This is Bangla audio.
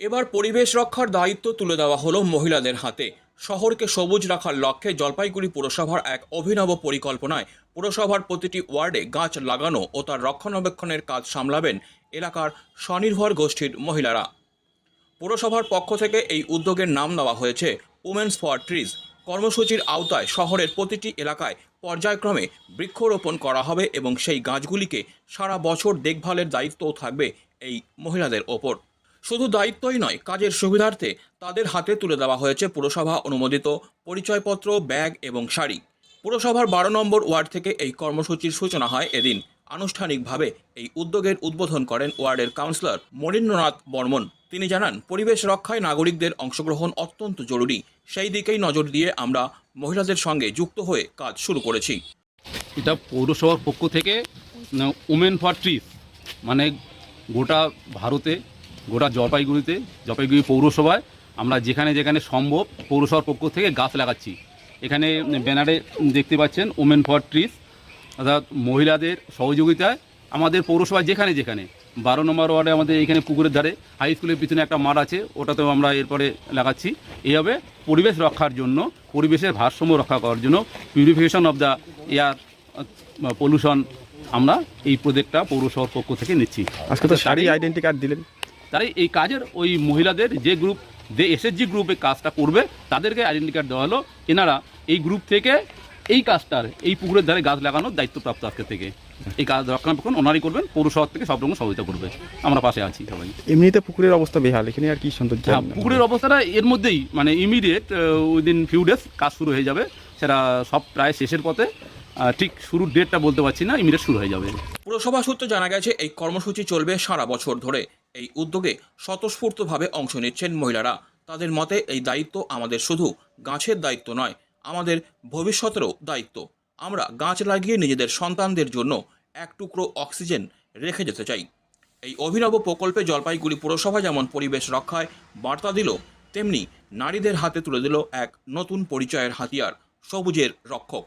এবার পরিবেশ রক্ষার দায়িত্ব তুলে দেওয়া হলো মহিলাদের হাতে। শহরকে সবুজ রাখার লক্ষ্যে জলপাইগুড়ি পুরসভার এক অভিনব পরিকল্পনায় পুরসভার প্রতিটি ওয়ার্ডে গাছ লাগানো ও তার রক্ষণাবেক্ষণের কাজ সামলাবেন এলাকার স্বনির্ভর গোষ্ঠীর মহিলারা। পুরসভার পক্ষ থেকে এই উদ্যোগের নাম দেওয়া হয়েছে উমেন্স ফর ট্রিজ। কর্মসূচির আওতায় শহরের প্রতিটি এলাকায় পর্যায়ক্রমে বৃক্ষরোপণ করা হবে এবং সেই গাছগুলিকে সারা বছর দেখভালের দায়িত্বও থাকবে এই মহিলাদের ওপর। শুধু দায়িত্বই নয়, কাজের সুবিধার্থে তাদের হাতে তুলে দেওয়া হয়েছে পুরসভা অনুমোদিত পরিচয়পত্র, ব্যাগ এবং শাড়ি। পুরসভার বারো নম্বর ওয়ার্ড থেকে এই কর্মসূচির সূচনা হয় এদিন। আনুষ্ঠানিকভাবে এই উদ্যোগের উদ্বোধন করেন ওয়ার্ডের কাউন্সিলর মনীন্দ্রনাথ বর্মন। তিনি জানান, পরিবেশ রক্ষায় নাগরিকদের অংশগ্রহণ অত্যন্ত জরুরি। সেই দিকেই নজর দিয়ে আমরা মহিলাদের সঙ্গে যুক্ত হয়ে কাজ শুরু করেছি। এটা পৌরসভার পক্ষ থেকে উমেন ফর ট্রিজ মানে গোটা ভারতে গোটা জলপাইগুড়িতে জলপাইগুড়ি পৌরসভায় আমরা যেখানে যেখানে সম্ভব পৌরসভার পক্ষ থেকে গাছ লাগাচ্ছি। এখানে ব্যানারে দেখতে পাচ্ছেন ওমেন ফর ট্রিজ অর্থাৎ মহিলাদের সহযোগিতায় আমাদের পৌরসভায় যেখানে যেখানে। বারো নম্বর ওয়ার্ডে আমাদের এখানে পুকুরের ধারে হাই স্কুলের পিছনে একটা মাঠ আছে ওটাতেও আমরা এরপরে লাগাচ্ছি। এইভাবে পরিবেশ রক্ষার জন্য পরিবেশের ভারসাম্য রক্ষা করার জন্য purification of the air pollution আমরা এই প্রজেক্টটা পৌরসভার পক্ষ থেকে নিচ্ছি। আজকে তো শাড়ি আইডেন্টি কার্ড দিলেন। তাই এই কাজের ওই মহিলাদের যে গ্রুপ যে এসএসজি গ্রুপে কাজটা করবে তাদেরকে আইডেন্টি কার্ড দেওয়া হলো। এনারা এই গ্রুপ থেকে এই কাজটার এই পুকুরের ধারে গাছ লাগানোর দায়িত্বপ্রাপ্ত আজকে থেকে। এই কাজ রক্ষণাবেক্ষণ ওনারই করবেন পৌরসভা থেকে সব রকম সহযোগিতা করবে। আমরা পাশে আছি সবাই। এমনিতে পুকুরের অবস্থা বেহাল এখানে আর কি সৌন্দর্য? হ্যাঁ পুকুরের অবস্থাটা এর মধ্যেই মানে ইমিডিয়েট উইদিন ফিউ ডেজ কাজ শুরু হয়ে যাবে। সেটা সব প্রায় শেষের পথে ঠিক শুরুর ডেটটা বলতে পারছি না ইমিডিয়েট শুরু হয়ে যাবে। পুরসভা সূত্রে জানা গেছে এই কর্মসূচি চলবে সারা বছর ধরে। এই উদ্যোগে স্বতঃস্ফূর্তভাবে অংশ নিচ্ছেন মহিলারা। তাদের মতে এই দায়িত্ব আমাদের শুধু গাছের দায়িত্ব নয়, আমাদের ভবিষ্যতেরও দায়িত্ব। আমরা গাছ লাগিয়ে নিজেদের সন্তানদের জন্য এক টুকরো অক্সিজেন রেখে যেতে চাই। এই অভিনব প্রকল্পে জলপাইগুড়ি পুরসভা যেমন পরিবেশ রক্ষায় বার্তা দিল, তেমনি নারীদের হাতে তুলে দিল এক নতুন পরিচয়ের হাতিয়ার, সবুজের রক্ষক।